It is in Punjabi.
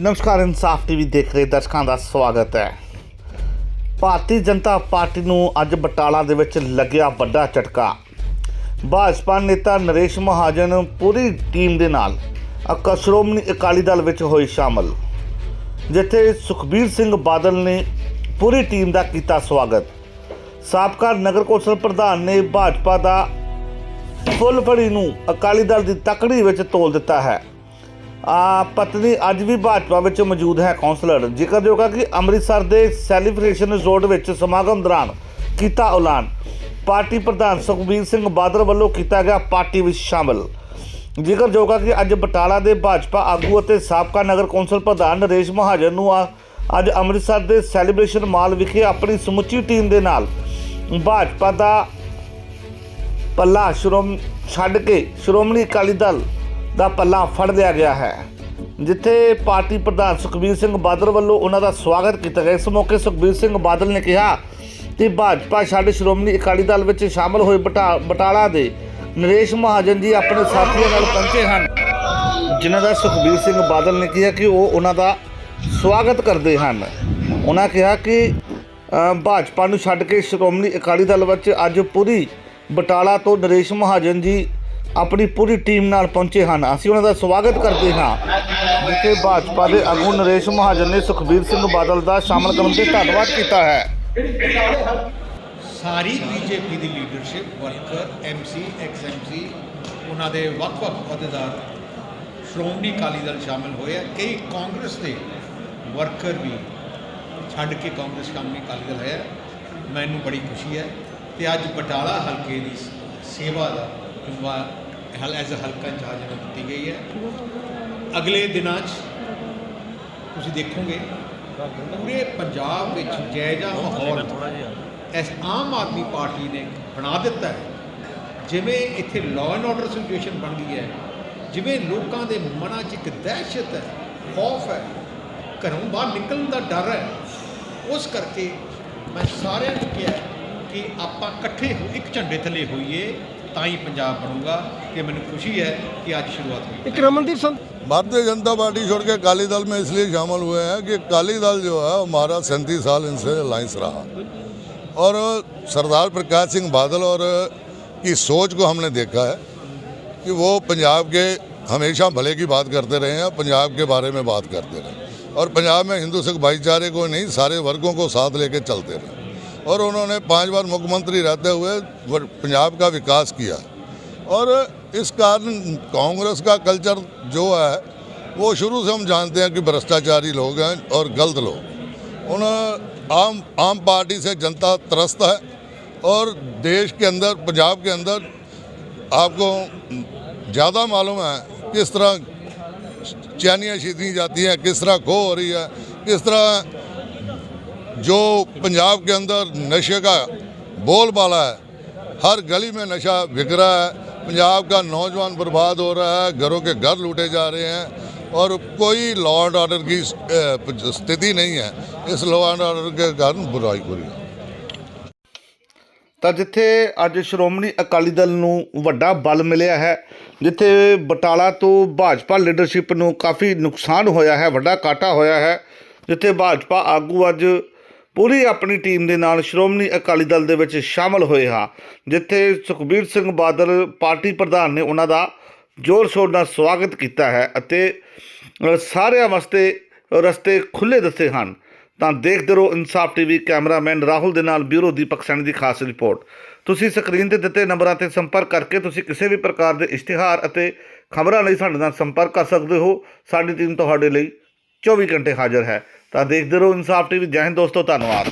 ਨਮਸਕਾਰ, ਇਨਸਾਫ ਟੀਵੀ ਦੇਖ ਰਹੇ ਦਰਸ਼ਕਾਂ ਦਾ ਸਵਾਗਤ ਹੈ। ਭਾਰਤੀ ਜਨਤਾ ਪਾਰਟੀ ਨੂੰ ਅੱਜ ਬਟਾਲਾ ਦੇ ਵਿੱਚ ਲੱਗਿਆ ਵੱਡਾ ਝਟਕਾ। ਭਾਜਪਾ ਨੇਤਾ ਨਰੇਸ਼ ਮਹਾਜਨ ਪੂਰੀ ਟੀਮ ਦੇ ਨਾਲ ਅਕਾ, ਸ਼੍ਰੋਮਣੀ ਅਕਾਲੀ ਦਲ ਵਿੱਚ ਹੋਏ ਸ਼ਾਮਲ। ਜਿੱਥੇ ਸੁਖਬੀਰ ਸਿੰਘ ਬਾਦਲ ਨੇ ਪੂਰੀ ਟੀਮ ਦਾ ਕੀਤਾ ਸਵਾਗਤ। ਸਾਬਕਾ ਨਗਰ ਕੌਂਸਲ ਪ੍ਰਧਾਨ ਨੇ ਭਾਜਪਾ ਦਾ ਫੁੱਲ ਫੜੀ ਨੂੰ ਅਕਾਲੀ ਦਲ ਦੀ ਤਕੜੀ ਵਿੱਚ ਤੋਲ ਦਿੱਤਾ ਹੈ। ਆ ਪਤਨੀ ਅੱਜ ਵੀ ਭਾਜਪਾ ਵਿੱਚ ਮੌਜੂਦ ਹੈ ਕੌਂਸਲਰ। ਜ਼ਿਕਰਯੋਗ ਹੈ ਕਿ ਅੰਮ੍ਰਿਤਸਰ ਦੇ ਸੈਲੀਬ੍ਰੇਸ਼ਨ ਰਿਜ਼ੋਰਟ ਵਿੱਚ ਸਮਾਗਮ ਦੌਰਾਨ ਕੀਤਾ ਐਲਾਨ। ਪਾਰਟੀ ਪ੍ਰਧਾਨ ਸੁਖਬੀਰ ਸਿੰਘ ਬਾਦਲ ਵੱਲੋਂ ਕੀਤਾ ਗਿਆ ਪਾਰਟੀ ਵਿੱਚ ਸ਼ਾਮਲ। ਜ਼ਿਕਰਯੋਗ ਹੈ ਕਿ ਅੱਜ ਬਟਾਲਾ ਦੇ ਭਾਜਪਾ ਆਗੂ ਅਤੇ ਸਾਬਕਾ ਨਗਰ ਕੌਂਸਲ ਪ੍ਰਧਾਨ ਨਰੇਸ਼ ਮਹਾਜਨ ਨੂੰ ਆ- ਅੱਜ ਅੰਮ੍ਰਿਤਸਰ ਦੇ ਸੈਲੀਬ੍ਰੇਸ਼ਨ ਮਾਲ ਵਿਖੇ ਆਪਣੀ ਸਮੁੱਚੀ ਟੀਮ ਦੇ ਨਾਲ ਭਾਜਪਾ ਦਾ ਪੱਲਾ ਸ਼੍ਰੋਮ, ਛੱਡ ਕੇ ਸ਼੍ਰੋਮਣੀ ਅਕਾਲੀ ਦਲ ਦਾ ਪੱਲਾ ਫੜ ਲਿਆ ਗਿਆ ਹੈ, ਜਿੱਥੇ ਪਾਰਟੀ ਪ੍ਰਧਾਨ ਸੁਖਬੀਰ ਸਿੰਘ ਬਾਦਲ ਵੱਲੋਂ ਉਹਨਾਂ ਦਾ ਸਵਾਗਤ ਕੀਤਾ ਗਿਆ। ਇਸ ਮੌਕੇ ਸੁਖਬੀਰ ਸਿੰਘ ਬਾਦਲ ਨੇ ਕਿਹਾ ਕਿ ਭਾਜਪਾ ਛੱਡ ਸ਼੍ਰੋਮਣੀ ਅਕਾਲੀ ਦਲ ਵਿੱਚ ਸ਼ਾਮਲ ਹੋਏ ਬਟਾ- ਬਟਾਲਾ ਦੇ ਨਰੇਸ਼ ਮਹਾਜਨ ਜੀ ਆਪਣੇ ਸਾਥੀਆਂ ਨਾਲ ਪਹੁੰਚੇ ਹਨ, ਜਿਨ੍ਹਾਂ ਦਾ ਸੁਖਬੀਰ ਸਿੰਘ ਬਾਦਲ ਨੇ ਕਿਹਾ ਕਿ ਉਹ ਉਹਨਾਂ ਦਾ ਸਵਾਗਤ ਕਰਦੇ ਹਨ। ਉਹਨਾਂ ਕਿਹਾ ਕਿ ਭਾਜਪਾ ਨੂੰ ਛੱਡ ਕੇ ਸ਼੍ਰੋਮਣੀ ਅਕਾਲੀ ਦਲ ਵਿੱਚ ਅੱਜ ਪੂਰੀ ਬਟਾਲਾ ਤੋਂ ਨਰੇਸ਼ ਮਹਾਜਨ ਜੀ ਆਪਣੀ ਪੂਰੀ ਟੀਮ ਨਾਲ ਪਹੁੰਚੇ ਹਨ। ਅਸੀਂ ਉਹਨਾਂ ਦਾ ਸਵਾਗਤ ਕਰਦੇ ਹਾਂ। ਜਿੱਥੇ ਭਾਜਪਾ ਦੇ ਆਗੂ ਨਰੇਸ਼ ਮਹਾਜਨ ਨੇ ਸੁਖਬੀਰ ਸਿੰਘ ਬਾਦਲ ਦਾ ਸ਼ਾਮਲ ਕਰਨ ਤੇ ਧੰਨਵਾਦ ਕੀਤਾ ਹੈ। ਸਾਰੀ ਬੀਜੇਪੀ ਦੀ leadership worker MC ex MC ਉਹਨਾਂ ਦੇ ਵੱਖ-ਵੱਖ ਅਹੁਦੇਦਾਰ, ਸ਼੍ਰੋਮਣੀ ਅਕਾਲੀ ਦਲ ਸ਼ਾਮਿਲ ਹੋਏ ਆ। ਕਈ ਕਾਂਗਰਸ ਦੇ ਵਰਕਰ ਵੀ ਛੱਡ ਕੇ ਕਾਂਗਰਸ ਸ਼੍ਰੋਮਣੀ ਅਕਾਲੀ ਦਲ ਹੈ। ਮੈਨੂੰ ਬੜੀ ਖੁਸ਼ੀ ਹੈ ਤੇ ਅੱਜ ਬਟਾਲਾ ਹਲਕੇ ਦੀ ਸੇਵਾ ਦਾ ਜੁਮਾ ਹਲ ਐਜ਼ ਹਲਕਾ ਇੰਚਾਰਜ ਨੂੰ ਦਿੱਤੀ ਗਈ ਹੈ। ਅਗਲੇ ਦਿਨਾਂ 'ਚ ਤੁਸੀਂ ਦੇਖੋਗੇ, ਪੂਰੇ ਪੰਜਾਬ ਵਿੱਚ ਜੈਜਾ ਮਾਹੌਲ ਇਸ ਆਮ ਆਦਮੀ ਪਾਰਟੀ ਨੇ ਬਣਾ ਦਿੱਤਾ ਹੈ। ਜਿਵੇਂ ਇੱਥੇ ਲਾਅ ਐਂਡ ਆਰਡਰ ਸਿਚੁਏਸ਼ਨ ਬਣ ਗਈ ਹੈ, ਜਿਵੇਂ ਲੋਕਾਂ ਦੇ ਮਨਾਂ 'ਚ ਇੱਕ ਦਹਿਸ਼ਤ ਹੈ, ਖੌਫ ਹੈ, ਘਰੋਂ ਬਾਹਰ ਨਿਕਲਣ ਦਾ ਡਰ ਹੈ, ਉਸ ਕਰਕੇ ਮੈਂ ਸਾਰਿਆਂ ਨੂੰ ਕਿਹਾ ਕਿ ਆਪਾਂ ਇਕੱਠੇ ਹੋ, ਇੱਕ ਝੰਡੇ ਥੱਲੇ ਹੋਈਏ ਤਾਂ ਹੀ ਪੰਜਾਬ ਬਣੂਗਾ ਕਿ ਮੈਨੂੰ ਖੁਸ਼ੀ ਹੈ ਕਿ ਅੱਜ ਸ਼ੁਰੂਆਤ ਹੋਈ एक रमनदीप संत भारतीय जनता पार्टी छोड़ के अकाली दल में इसलिए शामिल हुए हैं कि अकाली दल जो है हमारा सैंतीस साल इनसे अलायंस रहा और सरदार प्रकाश सिंह बादल और की सोच को हमने देखा है कि वो पंजाब के हमेशा भले की बात करते रहे हैं पंजाब के बारे में बात करते रहे और पंजाब में हिंदू सिख भाईचारे को नहीं सारे वर्गों को साथ लेके चलते रहे और उन्होंने पांच बार मुख्यमंत्री रहते हुए वर- पंजाब का विकास किया और इस कारण कांग्रेस का कल्चर जो है वो शुरू से हम जानते हैं कि भ्रष्टाचारी लोग हैं और गलत लोग उन आम आम पार्टी से जनता त्रस्त है और देश के अंदर पंजाब के अंदर आपको ज़्यादा मालूम है किस तरह चैनियाँ छीनी जाती हैं किस तरह खो हो रही है किस तरह जो पंजाब के अंदर नशे का बोलबाला है हर गली में नशा बिक रहा है पंजाब का नौजवान बर्बाद हो रहा है घरों के घर लूटे जा रहे हैं और कोई लॉ एंड ऑर्डर की अ, स्थिति नहीं है इस लॉ एंड ऑर्डर के कारण बुराई हो रही है ਤਾਂ ਜਿੱਥੇ ਅੱਜ ਸ਼੍ਰੋਮਣੀ ਅਕਾਲੀ ਦਲ ਨੂੰ ਵੱਡਾ ਬਲ ਮਿਲਿਆ ਹੈ ਜਿੱਥੇ ਬਟਾਲਾ ਤੋਂ ਭਾਜਪਾ ਲੀਡਰਸ਼ਿਪ ਨੂੰ ਕਾਫੀ ਨੁਕਸਾਨ ਹੋਇਆ ਹੈ ਵੱਡਾ ਘਾਟਾ ਹੋਇਆ ਹੈ ਜਿੱਥੇ ਭਾਜਪਾ ਆਗੂ ਅੱਜ ਪੂਰੀ ਆਪਣੀ ਟੀਮ ਦੇ ਨਾਲ ਸ਼੍ਰੋਮਣੀ ਅਕਾਲੀ ਦਲ ਦੇ ਵਿੱਚ ਸ਼ਾਮਲ ਹੋਏ ਹਾਂ, ਜਿੱਥੇ ਸੁਖਬੀਰ ਸਿੰਘ ਬਾਦਲ ਪਾਰਟੀ ਪ੍ਰਧਾਨ ਨੇ ਉਹਨਾਂ ਦਾ ਜ਼ੋਰ ਸ਼ੋਰ ਨਾਲ ਸਵਾਗਤ ਕੀਤਾ ਹੈ ਅਤੇ ਸਾਰਿਆਂ ਵਾਸਤੇ ਰਸਤੇ ਖੁੱਲੇ ਦੱਸੇ ਹਨ। ਤਾਂ ਦੇਖਦੇ ਰਹੋ ਇਨਸਾਫ ਟੀਵੀ ਕੈਮਰਾਮੈਨ ਰਾਹੁਲ ਦੇ ਨਾਲ ਬਿਊਰੋ ਦੀਪਕ ਸੈਣੀ ਦੀ ਖਾਸ ਰਿਪੋਰਟ। ਤੁਸੀਂ ਸਕਰੀਨ ਤੇ ਦਿੱਤੇ ਨੰਬਰਾਂ ਤੇ ਸੰਪਰਕ ਕਰਕੇ ਤੁਸੀਂ ਕਿਸੇ ਵੀ ਪ੍ਰਕਾਰ ਦੇ ਇਸ਼ਤਿਹਾਰ ਅਤੇ ਖਬਰਾਂ ਲਈ ਸਾਡੇ ਨਾਲ ਸੰਪਰਕ ਕਰ ਸਕਦੇ ਹੋ। ਸਾਡੀ ਟੀਮ ਤੁਹਾਡੇ ਲਈ 24 ਘੰਟੇ ਹਾਜ਼ਰ ਹੈ। ਤਾਂ ਦੇਖਦੇ ਰਹੋ ਇਨਸਾਫ ਟੀਵੀ ਜੈ ਹਿੰਦ ਦੋਸਤੋ ਧੰਨਵਾਦ।